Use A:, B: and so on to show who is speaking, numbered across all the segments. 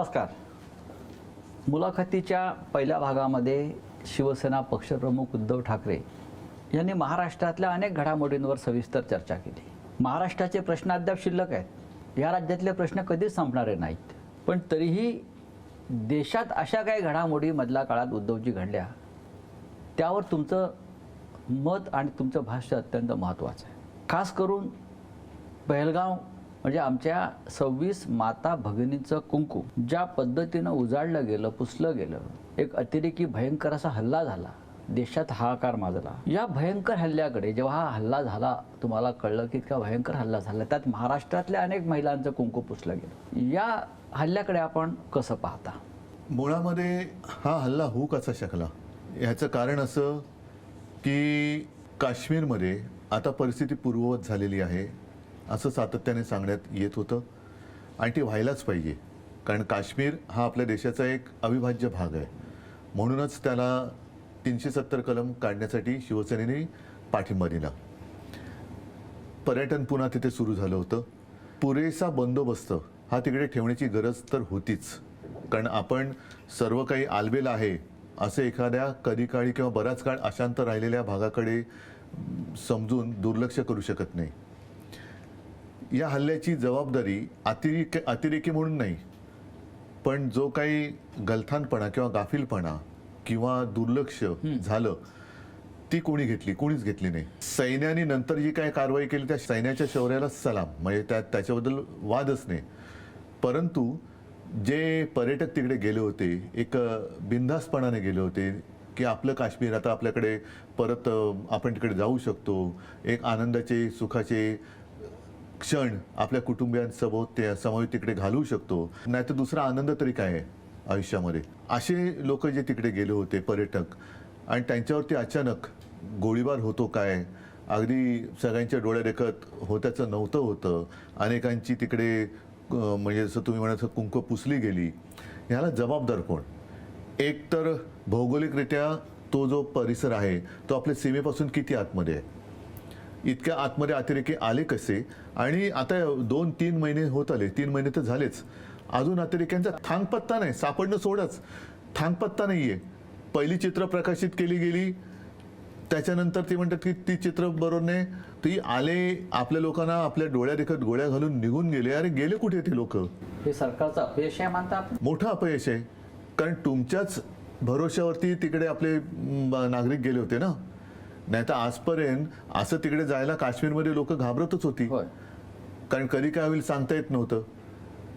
A: नमस्कार. मुलाखतीच्या पहिल्या भागामध्ये शिवसेना पक्षप्रमुख उद्धव ठाकरे यांनी महाराष्ट्रातल्या अनेक घडामोडींवर सविस्तर चर्चा केली. महाराष्ट्राचे प्रश्न अद्याप शिल्लक आहेत. या राज्यातले प्रश्न कधीच संपणारे नाहीत. पण तरीही देशात अशा काही घडामोडी मधल्या काळात उद्धवजी घडल्या. त्यावर तुमचं मत आणि तुमचं भाष्य अत्यंत महत्त्वाचं आहे. खास करून पहलगाव म्हणजे आमच्या सव्वीस माता भगिनींचं कुंकू ज्या पद्धतीनं उजाडलं गेलं पुसलं गेलं एक अतिरेकी भयंकर असा हल्ला झाला. देशात हाहाकार माजला. या भयंकर हल्ल्याकडे जेव्हा हा हल्ला झाला तुम्हाला कळलं की इतका भयंकर हल्ला झाला. त्यात महाराष्ट्रातल्या अनेक महिलांचं कुंकू पुसलं गेलं. या हल्ल्याकडे आपण कसं पाहता?
B: मुळामध्ये हा हल्ला होऊ कसा शकला? ह्याचं कारण असं की काश्मीरमध्ये आता परिस्थिती पूर्ववत झालेली आहे. असं सातत्याने सांगण्यात येत होतं. आणि ती व्हायलाच पाहिजे. कारण काश्मीर हा आपल्या देशाचा एक अविभाज्य भाग आहे. म्हणूनच त्याला तीनशे सत्तर कलम काढण्यासाठी शिवसेनेने पाठिंबा दिला. पर्यटन पुन्हा तिथे सुरू झालं होतं. पुरेसा बंदोबस्त हा तिकडे ठेवण्याची गरज तर होतीच. कारण आपण सर्व काही आलबेला आहे असं एखाद्या कधी काळी किंवा बराच काळ अशांत राहिलेल्या भागाकडे समजून दुर्लक्ष करू शकत नाही. या हल्ल्याची जबाबदारी अतिरेक अतिरेकी म्हणून नाही पण जो काही गलथानपणा किंवा गाफीलपणा किंवा दुर्लक्ष झालं ती कोणी घेतली कोणीच घेतली नाही. सैन्याने नंतर जी काय कारवाई केली त्या सैन्याच्या शौर्याला सलाम. म्हणजे त्या त्याच्याबद्दल वादच नाही. परंतु जे पर्यटक तिकडे गेले होते एक बिनधास्तपणाने गेले होते की आपलं काश्मीर आता आपल्याकडे परत आपण तिकडे जाऊ शकतो एक आनंदाचे सुखाचे क्षण आपल्या कुटुंबियांसोबत ते समोर तिकडे घालवू शकतो. नाहीतर दुसरा आनंद तरी काय आहे आयुष्यामध्ये? असे लोक जे तिकडे गेले होते पर्यटक आणि त्यांच्यावरती अचानक गोळीबार होतो काय? अगदी सगळ्यांच्या डोळ्या देखत होत्याचं नव्हतं होतं. अनेकांची तिकडे म्हणजे जसं तुम्ही म्हणायचं कुंकू कुंक पुसली गेली. ह्याला जबाबदार कोण? एक तर भौगोलिकरित्या तो जो परिसर आहे तो आपल्या सीमेपासून किती आतमध्ये आहे? इतक्या आतमध्ये अतिरेकी आले कसे? आणि आता दोन तीन महिने होत आले. तीन महिने तर झालेच. अजून अतिरेक्यांचा थांगपत्ता नाही. सापडणं सोडच. थांगपत्ता नाहीये. पहिली चित्र प्रकाशित केली गेली. त्याच्यानंतर ते म्हणतात की ती चित्र बरोबर नाही. ती आले आपल्या लोकांना आपल्या डोळ्या देखत गोळ्या घालून निघून गेले. अरे गेले कुठे ते लोक?
A: हे सरकारचं अपयश आहे मानता
B: मोठं अपयश आहे. कारण तुमच्याच भरोश्यावरती तिकडे आपले नागरिक गेले होते ना? नाही तर आजपर्यंत असं तिकडे जायला काश्मीरमध्ये लोक घाबरतच होती. कारण कधी काय होईल सांगता येत नव्हतं.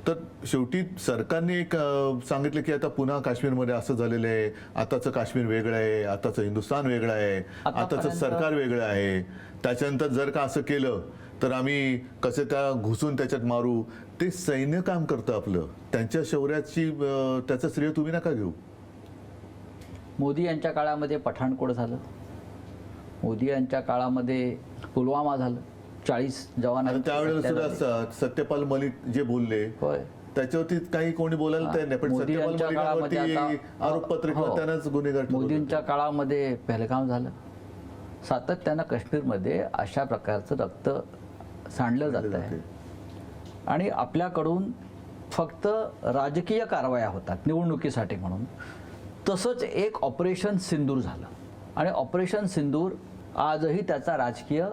B: तर शेवटी सरकारने एक सांगितलं की आता पुन्हा काश्मीरमध्ये असं झालेलं आहे. आताचं काश्मीर वेगळं आहे. आताचं हिंदुस्थान वेगळं आहे. आताचं सरकार वेगळं आहे. त्याच्यानंतर जर का असं केलं तर आम्ही कसे त्या घुसून त्याच्यात मारू? ते सैन्य काम करतं आपलं. त्यांच्या शौर्याची त्याचं श्रेय तुम्ही नका घेऊ.
A: मोदी यांच्या काळामध्ये पठाणकोट झालं. मोदी यांच्या काळामध्ये पुलवामा झालं. चाळीस
B: आणि
A: जवानांची
B: त्यावेळेला सुद्धा सत्यपाल मलिक जे बोलले
A: होय.
B: त्याच्यावरती काही कोणी बोलायला तयार नाही पण सत्यपाल मलिकावरती आरोपपत्र किंवा
A: हो.
B: त्यांनाच गुन्हेगार ठरवलं
A: मोदींच्या काळामध्ये पहलगाम झालं. सातत्यानं काश्मीरमध्ये अशा प्रकारचं रक्त सांडलं जात आहे. आणि आपल्याकडून फक्त राजकीय कारवाया होतात निवडणुकीसाठी म्हणून. तसंच एक ऑपरेशन सिंदूर झालं. आणि ऑपरेशन सिंदूर आजही त्याचा राजकीय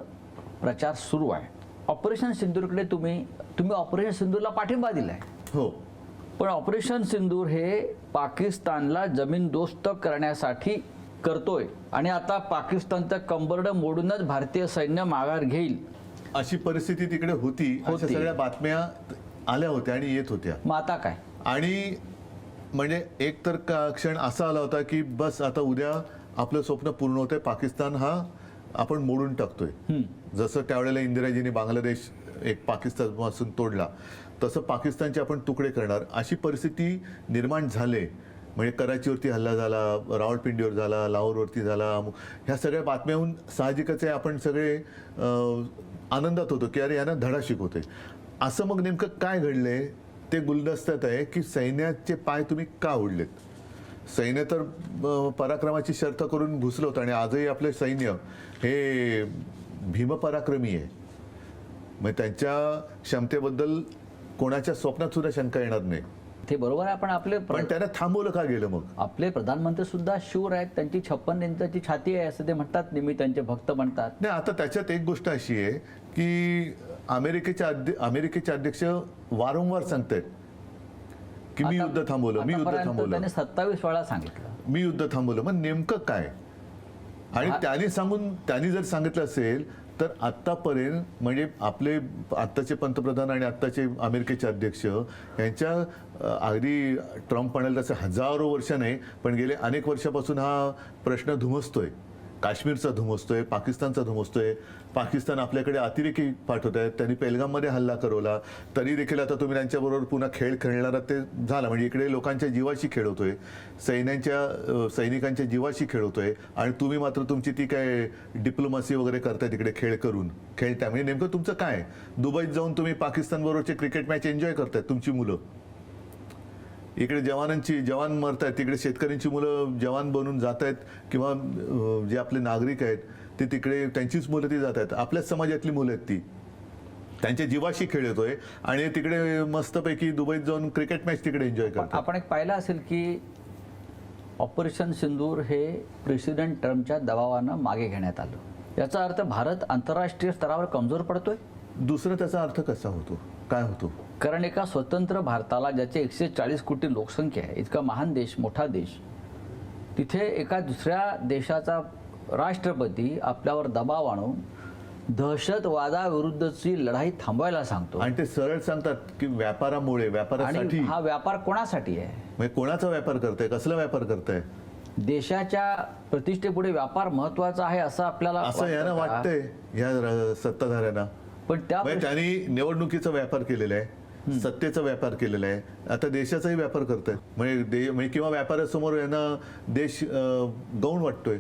A: प्रचार सुरू आहे. ऑपरेशन सिंदूरकडे तुम्ही तुम्ही ऑपरेशन सिंदूरला पाठिंबा दिलाय.
B: हो.
A: पण ऑपरेशन सिंदूर हे पाकिस्तानला जमीनदोस्त करण्यासाठी करतोय. आणि आता पाकिस्तानचं कंबरडं मोडूनच भारतीय सैन्य माघार घेईल.
B: अशी परिस्थिती तिकडे होती. अशा
A: होती.
B: सगळ्या बातम्या आल्या होत्या आणि येत होत्या.
A: मग आता काय?
B: आणि म्हणजे एक तर का- क्षण असा आला होता की बस आता उद्या आपलं स्वप्न पूर्ण होतंय. पाकिस्तान हा आपण मोडून टाकतोय. जसं त्यावेळेला इंदिराजींनी बांगलादेश एक पाकिस्तानपासून तोडला तसं पाकिस्तानचे आपण तुकडे करणार. अशी परिस्थिती निर्माण झाले म्हणजे कराचीवरती हल्ला झाला रावळपिंडीवर झाला लाहोरवरती झाला ह्या सगळ्या बातम्याहून साहजिकच आहे आपण सगळे आनंदात होतो की अरे यांना धडा शिकवतोय असं मग नेमकं काय घडलंय? ते गुलदस्त्यात आहे की सैन्याचे पाय तुम्ही का ओढलेत? सैन्य तर पराक्रमाची शर्थ करून घुसलं होतं आणि आजही आपले सैन्य हे भीमपराक्रमी आहे. मग त्यांच्या क्षमतेबद्दल कोणाच्या स्वप्नात सुद्धा शंका येणार नाही.
A: ते बरोबर आहे पण आपले
B: पण त्यांना थांबवलं का गेलं मग?
A: आपले प्रधानमंत्री सुद्धा शूर आहेत त्यांची छप्पन इंचाची छाती आहे असं ते म्हणतात नेहमी त्यांचे भक्त म्हणतात.
B: नाही आता त्याच्यात एक गोष्ट अशी आहे की अमेरिकेचे अध्य अमेरिकेचे अध्यक्ष वारंवार सांगतायत की मी युद्ध थांबवलं मी युद्ध थांबवलं.
A: त्यांनी सत्तावीस वेळा सांगितलं.
B: मी युद्ध थांबवलं. मग नेमकं काय? आणि त्यांनी सांगून त्यांनी जर सांगितलं असेल तर आत्तापर्यंत म्हणजे आपले आत्ताचे पंतप्रधान आणि आत्ताचे अमेरिकेचे अध्यक्ष यांच्या अगदी ट्रम्प म्हणाल तसे हजारो वर्ष नाही पण गेले अनेक वर्षापासून हा प्रश्न धुमसतोय. काश्मीरचा धुमसतोय पाकिस्तानचा धुमसतोय पाकिस्तान आपल्याकडे अतिरेकी पाठवत आहेत. त्यांनी पेलगाममध्ये हल्ला करवला. तरी देखील आता तुम्ही त्यांच्याबरोबर पुन्हा खेळ खेळणारा ते झाला. म्हणजे इकडे लोकांच्या जीवाशी खेळवतोय सैन्यांच्या सैनिकांच्या जीवाशी खेळवतोय आणि तुम्ही मात्र तुमची ती काय डिप्लोमसी वगैरे करताय तिकडे खेळ करून. खेळताय म्हणजे नेमकं तुमचं काय? दुबईत जाऊन तुम्ही पाकिस्तानबरोबरचे क्रिकेट मॅच एन्जॉय करताय तुमची मुलं. इकडे जवानांची जवान मरत आहेत तिकडे शेतकऱ्यांची मुलं जवान बनून जात आहेत किंवा जे आपले नागरिक आहेत ते तिकडे त्यांचीच मुलं ती जात आहेत आपल्याच समाजातली मुलं आहेत ती. त्यांच्या जीवाशी खेळ येतोय आणि तिकडे मस्तपैकी दुबईत जाऊन क्रिकेट मॅच तिकडे एन्जॉय करतात.
A: आपण एक पाहिलं असेल की ऑपरेशन सिंदूर हे प्रेसिडेंट ट्रम्पच्या दबावानं मागे घेण्यात आलं. याचा अर्थ भारत आंतरराष्ट्रीय स्तरावर कमजोर पडतोय?
B: दुसरं त्याचा अर्थ कसा होतो? काय होतो?
A: कारण एका स्वतंत्र भारताला ज्याचे एकशे चाळीस कोटी लोकसंख्या आहे इतका महान देश मोठा देश तिथे एका दुसऱ्या देशाचा राष्ट्रपती आपल्यावर दबाव आणून दहशतवादाविरुद्धची लढाई थांबवायला सांगतो.
B: आणि ते सरळ सांगतात की व्यापारामुळे व्यापारासाठी.
A: आणि हा व्यापार कोणासाठी आहे?
B: म्हणजे कोणाचा व्यापार करताय? कसला व्यापार करताय?
A: देशाच्या प्रतिष्ठेपुढे व्यापार महत्त्वाचा आहे असं आपल्याला
B: असं यानं? वाटतंय या सत्ताधाऱ्यांना.
A: पण त्या
B: म्हणजे त्यांनी निवडणुकीचा व्यापार केलेला आहे. सत्तेचा व्यापार केलेला आहे. आता देशाचाही व्यापार करतायत म्हणजे दे म्हणजे किंवा व्यापारासमोर यांना देश गौण वाटतोय.